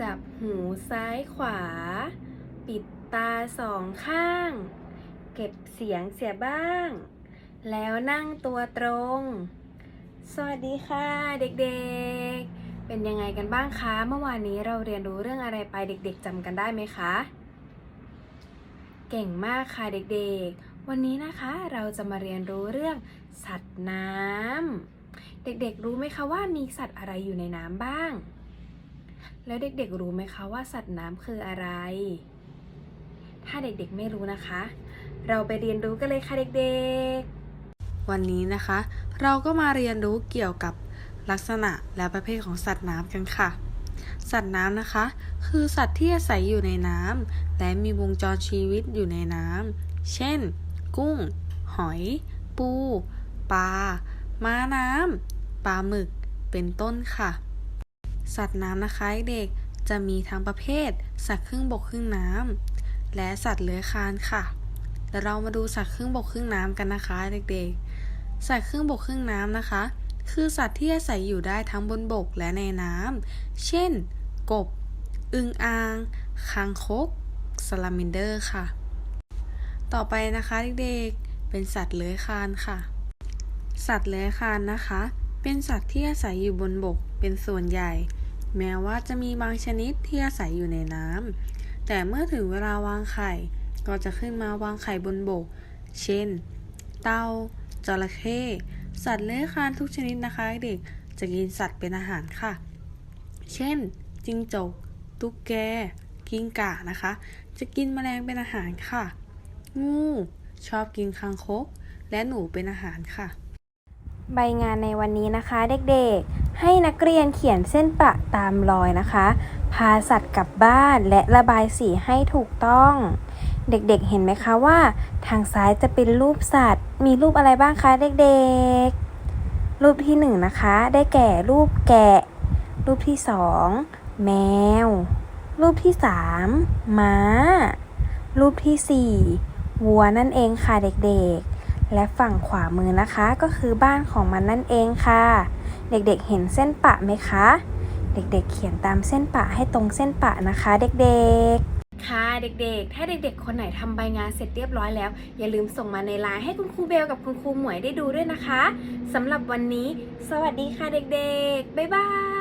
จับหูซ้ายขวา ปิดตาสองข้าง เก็บเสียงเสียบ้าง แล้วนั่งตัวตรง สวัสดีค่ะเด็กๆ เป็นยังไงกันบ้างคะ เมื่อวานนี้เราเรียนรู้เรื่องอะไรไปเด็ก ๆจำกันได้ไหมคะ เก่งมากค่ะเด็กๆ วันนี้นะคะเราจะมาเรียนรู้เรื่องสัตว์น้ำเด็กๆรู้ไหมคะว่ามีสัตว์อะไรอยู่ในน้ำบ้าง แล้วเด็กๆรู้ไหมคะว่าสัตว์น้ำคืออะไร ถ้าเด็กๆไม่รู้นะคะ เราไปเรียนรู้กันเลยค่ะเด็กๆ วันนี้นะคะ เราก็มาเรียนรู้เกี่ยวกับลักษณะและประเภทของสัตว์น้ำกันค่ะ สัตว์น้ำนะคะ คือสัตว์ที่อาศัยอยู่ในน้ำและมีวงจรชีวิตอยู่ในน้ำเช่น กุ้ง หอย ปู ปลา ม้าน้ำปลาหมึก เป็นต้นค่ะ สัตว์น้ำนะคะเด็กจะมีทั้งประเภท สัตว์ครึ่งบกครึ่งน้ำและสัตว์เลื้อยคลานค่ะเดี๋ยวเรามาดูสัตว์ครึ่งบกครึ่งน้ำกันนะคะเด็กๆ สัตว์ครึ่งบกครึ่งน้ำนะคะ คือสัตว์ที่อาศัยอยู่ได้ทั้งบนบกและในน้ำเช่น กบ อึงอ่าง คางคกสลามินเดอร์ค่ะ ต่อไปนะคะเด็กๆ เป็นสัตว์เลื้อยคลานค่ะ สัตว์เลื้อยคลานนะคะ เป็นสัตว์ที่อาศัยอยู่บนบกเป็นส่วนใหญ่ แม้ว่าจะมีบางชนิดที่อาศัยอยู่ในน้ำแต่เมื่อถึงเวลาวางไข่ ก็จะขึ้นมาวางไข่บนบก เช่น เต่าจระเข้สัตว์เลื้อยคลานทุกชนิดนะคะเด็กจะกินสัตว์เป็นอาหารค่ะ เช่น จิงจก ตุ๊กแก กิ้งก่านะคะ จะกินแมลงเป็นอาหารค่ะ งู ชอบกินคางคก และหนูเป็นอาหารค่ะ ใบงานในวันนี้นะคะเด็กๆ ให้นักเรียนเขียนเส้นประตามรอยนะคะ พาสัตว์กลับบ้านและระบายสีให้ถูกต้อง เด็กๆเห็นไหมคะว่า ทางซ้ายจะเป็นรูปสัตว์ มีรูปอะไรบ้างคะเด็กๆ รูปที่หนึ่งนะคะ ได้แก่รูปแกะ รูปที่สองแมว รูปที่สามม้า รูปที่สี่วัวนั่นเองค่ะเด็กๆ และฝั่งขวามือนะคะก็คือบ้านของมันนั่นเองค่ะ เด็กๆเห็นเส้นปะไหมคะ เด็กๆ เขียนตามเส้นปะให้ตรงเส้นปะนะคะ เด็กๆ ค่ะเด็กๆ ถ้าเด็กๆ คนไหนทำใบงานเสร็จเรียบร้อยแล้ว อย่าลืมส่งมาในไลน์ให้คุณครูเบลกับคุณครูหมวยได้ดูด้วยนะคะสำหรับวันนี้ สวัสดีค่ะเด็กๆ บ๊ายบาย